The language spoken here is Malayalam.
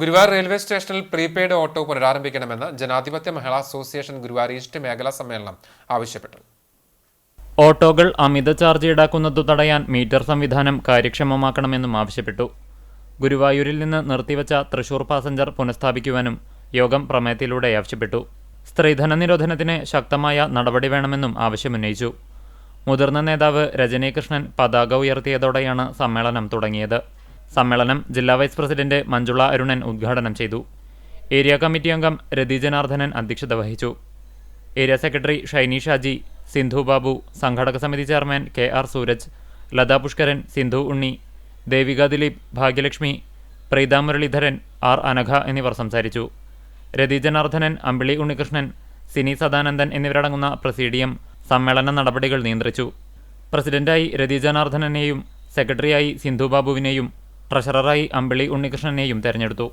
ഗുരുവായൂർ റെയിൽവേ സ്റ്റേഷനിൽ പ്രീപെയ്ഡ് ഓട്ടോ പുനരാരംഭിക്കണമെന്ന് ജനാധിപത്യ മഹിളാ അസോസിയേഷൻ ഗുരുവായൂർ ഈസ്റ്റ് മേഖലാ സമ്മേളനം ആവശ്യപ്പെട്ടു. ഓട്ടോകൾ അമിത ചാർജ് ഈടാക്കുന്നത് തടയാൻ മീറ്റർ സംവിധാനം കാര്യക്ഷമമാക്കണമെന്നും ആവശ്യപ്പെട്ടു. ഗുരുവായൂരിൽ നിന്ന് നിർത്തിവച്ച തൃശൂർ പാസഞ്ചർ പുനഃസ്ഥാപിക്കുവാനും യോഗം പ്രമേയത്തിലൂടെ ആവശ്യപ്പെട്ടു. സ്ത്രീധന നിരോധനത്തിന് ശക്തമായ നടപടി വേണമെന്നും ആവശ്യമുന്നയിച്ചു. മുതിർന്ന നേതാവ് രജനീകൃഷ്ണൻ പതാക ഉയർത്തിയതോടെയാണ് സമ്മേളനം തുടങ്ങിയത്. സമ്മേളനം ജില്ലാ വൈസ് പ്രസിഡന്റ് മഞ്ജുള അരുണൻ ഉദ്ഘാടനം ചെയ്തു. ഏരിയ കമ്മിറ്റി അംഗം രതി ജനാർദ്ദനൻ അധ്യക്ഷത വഹിച്ചു. ഏരിയ സെക്രട്ടറി ഷൈനി ഷാജി സിന്ധു ബാബു സംഘാടക സമിതി chairman K R Sooraj Latha Pushkaran Sindhu Unni Devika Dileep Bhagyalakshmi Preetha Muraleedharan R Anagha എന്നിവർ സംസാരിച്ചു. രതി ജനാർദ്ദനൻ അമ്പിളി ഉണ്ണികൃഷ്ണൻ സിനി സദാനന്ദൻ എന്നിവരടങ്ങുന്ന പ്രസീഡിയം സമ്മേളന നടപടികൾ നിയന്ത്രിച്ചു. പ്രസിഡന്റായി രതി ജനാർദ്ദനനെയും സെക്രട്ടറിയായി സിന്ധു ബാബുവിനെയും ട്രഷററായി അമ്പിളി ഉണ്ണികൃഷ്ണനെയും തെരഞ്ഞെടുത്തു